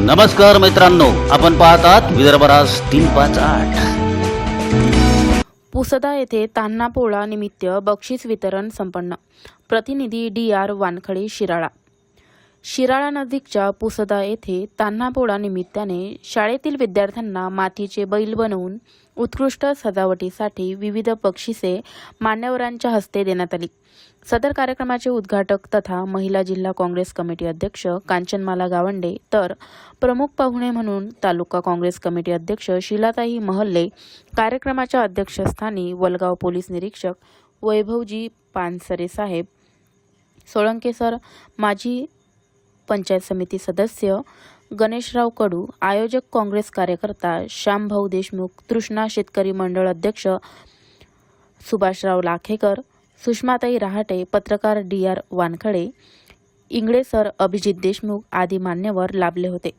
नमस्कार मित्रांनो आपण पाहतात विदर्भराज तीन पाच आठ. पुसदा येथे तान्हा पोळा निमित्त बक्षीस वितरण संपन्न. प्रतिनिधी डी आर वानखडे शिराळा. शिराळा नजीकच्या पुसदा येथे तान्हापोळा निमित्ताने शाळेतील विद्यार्थ्यांना मातीचे बैल बनवून उत्कृष्ट सजावटीसाठी विविध बक्षिसे मान्यवरांच्या हस्ते देण्यात आली. सदर कार्यक्रमाचे उद्घाटक तथा महिला जिल्हा काँग्रेस कमिटी अध्यक्ष कांचनमाला गावंडे तर प्रमुख पाहुणे म्हणून तालुका काँग्रेस कमिटी अध्यक्ष शिलाताई महल्ले कार्यक्रमाच्या अध्यक्षस्थानी वलगाव पोलीस निरीक्षक वैभवजी पानसरे साहेब सोळंके सर माजी पंचायत समिती सदस्य गणेशराव कडू आयोजक काँग्रेस कार्यकर्ता श्यामभाऊ देशमुख तृष्णा शेतकरी मंडळ अध्यक्ष सुभाषराव लाखेकर सुषमाताई रहाटे पत्रकार D R Wankhade Ingle sir Abhijit Deshmukh आदी मान्यवर लाभले होते.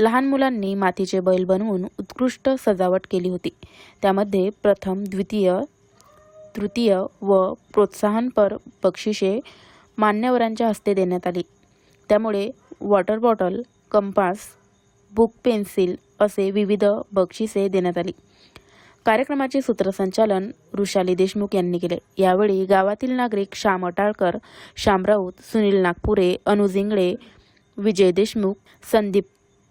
लहान मुलांनी मातीचे बैल बनवून उत्कृष्ट सजावट केली होती. त्यामध्ये प्रथम द्वितीय तृतीय व प्रोत्साहनपर बक्षिसे मान्यवरांच्या हस्ते देण्यात आली. त्यामुळे water bottle compass book pencil असे विविध बक्षिसे देण्यात आली. कार्यक्रमाचे सूत्रसंचालन वृषाली देशमुख यांनी केले. यावेळी गावातील नागरिक श्याम अटाळकर श्याम राऊत सुनील नागपुरे अनुज इंगळे विजय देशमुख संदीप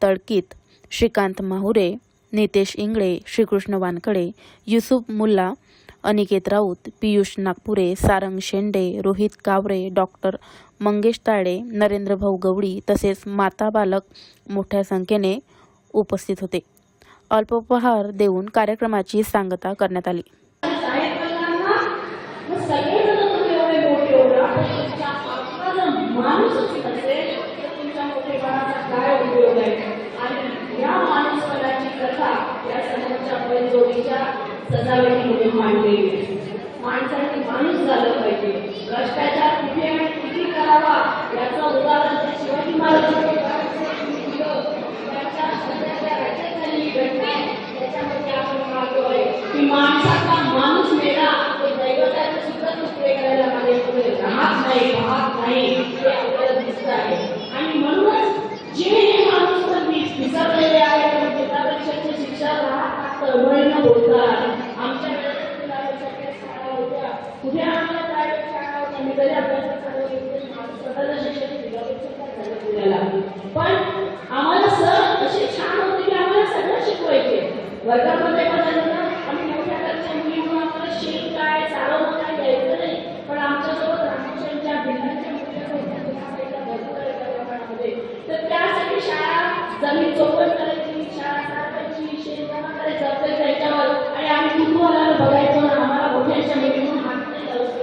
तळकीत श्रीकांत माहुरे नितेश इंगळे श्रीकृष्ण वानकडे युसुफ मुल्ला अनिकेत राऊत पियुष नागपुरे सारंग शेंडे रोहित कावरे डॉक्टर मंगेश ताळे नरेंद्र भाऊ गवळी तसेच माता बालक मोठ्या संख्येने उपस्थित होते. अल्पोपहार देऊन कार्यक्रमाची सांगता करण्यात आली. सजावटी म्हणून मांडलेली आहे. माणसाने माणूस झालं पाहिजे भ्रष्टाचार कुठे आणि किती करावा याचं उदाहरण शिवाजी महाराजांनी घटना त्याच्यामध्ये आपण पाहतो आहे की माणसाचा माणूस मेला तो दैवताचं सुद्धा तुकडे करायला माझ्यापुढे राहत नाही पाहत नाही हे आपल्याला दिसत आहे आणि म्हणूनच जे हे माणूस तर विसरलेले आहे पण त्यापेक्षाची शिक्षा राहत तळमळीनं बोलतात पण आम्हाला सर असे छान होते की आम्हाला सगळं शिकवायचे. वर्गामध्ये पण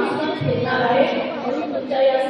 माणसात फिरणार आहे. म्हणून तुमच्या या